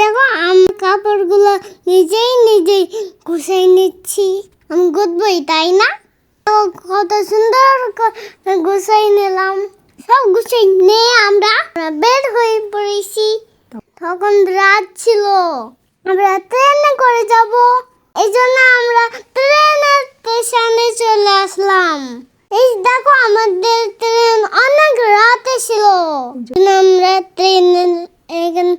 দেখো, আমি কাপড়গুলো নিজেই নিজেই গুছাই নিচ্ছি। আমি গুছবই তাই না? কত সুন্দর গুছাই নিলাম। সব গুছাই নিয়ে আমরা। বের হয়ে পড়েছি। তখন রাত ছিল। আমরা ট্রেনে করে যাব। এই জন্য আমরা ট্রেনের স্টেশনে চলে আসলাম। এই দেখো, আমাদের ট্রেন অনেক রাতে ছিল। আমরা ট্রেনের এখানে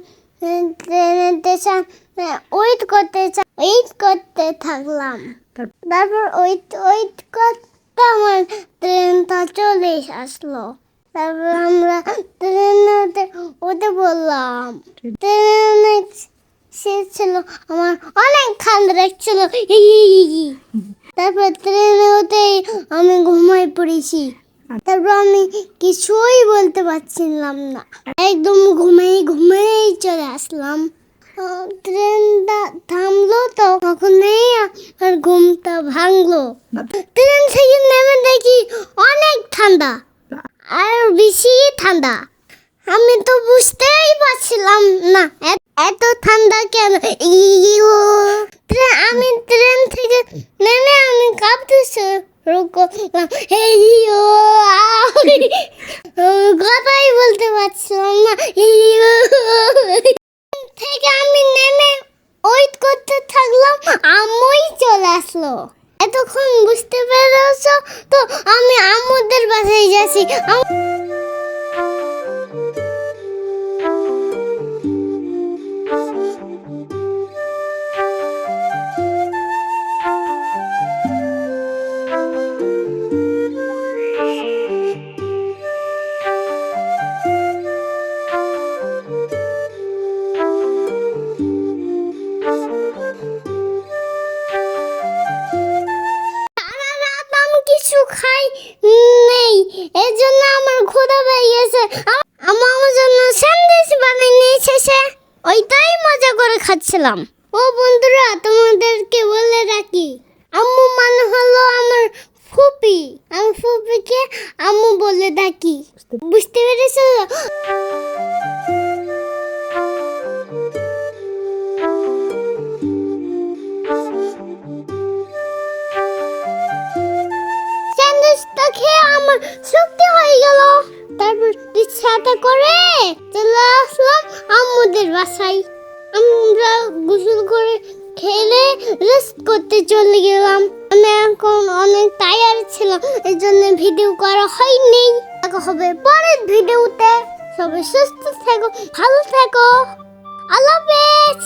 ওয়েট করতে ওয়েট করতে থাকলাম। তারপর ওয়েট ওয়েট করতে আমার ট্রেনটা চলে আসলো। তারপর আমরা ট্রেনে ওতে বললাম ট্রেনে সে ছিল আমার অনেক ঠান্ডা লাগছিল তারপর ট্রেনে ওতে আমি ঘুমাই পড়েছি। তারপর আমি কিছুই বলতে পারছিলাম না। একদম ঘুমিয়ে ঘুমিয়েই চলে আসলাম। ট্রেনটা থামলো তো তখনই আর ঘুমটা ভাঙলো। ট্রেন থেকে নেমে দেখি অনেক ঠান্ডা আর বেশি ঠান্ডা। আমি তো বুঝতেই পারছিলাম না এত ঠান্ডা কেন? আমি ট্রেন থেকে নেমে আমি কাঁপতে শুরু করলাম। ইউ, আউ। আমি কথাই বলতে থেকে আমি নেমে ওয়েট করতে থাকলাম, আম্মুই চলে আসলো। এতক্ষণ বুঝতে পেরেছ তো, আমি আম্মুদের বাসায় যাচ্ছি। জন্য আমার ক্ষুধা পেয়ে গেছে। আম- আমা আমার জন্য স্যান্ডউইচ বানিয়ে নিয়ে এসেছে। ওইটাই মজা করে খাচ্ছিলাম। ও বন্ধুরা, তোমাদেরকে বলে রাখি, আম্মু মানে হলো আমার ফুপি। আমি ফুপিকে আম্মু বলে ডাকি। বুঝতে পেরেছ? আম্মুদের বাসায় আমরা গোসল করে খেলে রেস্ট করতে চলে গেলাম। আমি এখন অনেক টায়ার ছিলাম এই জন্য ভিডিও করা হয়নি। দেখা হবে পরের ভিডিওতে সবাই সুস্থ থাকো, ভালো থেকো। আল্লাহ হাফেজ।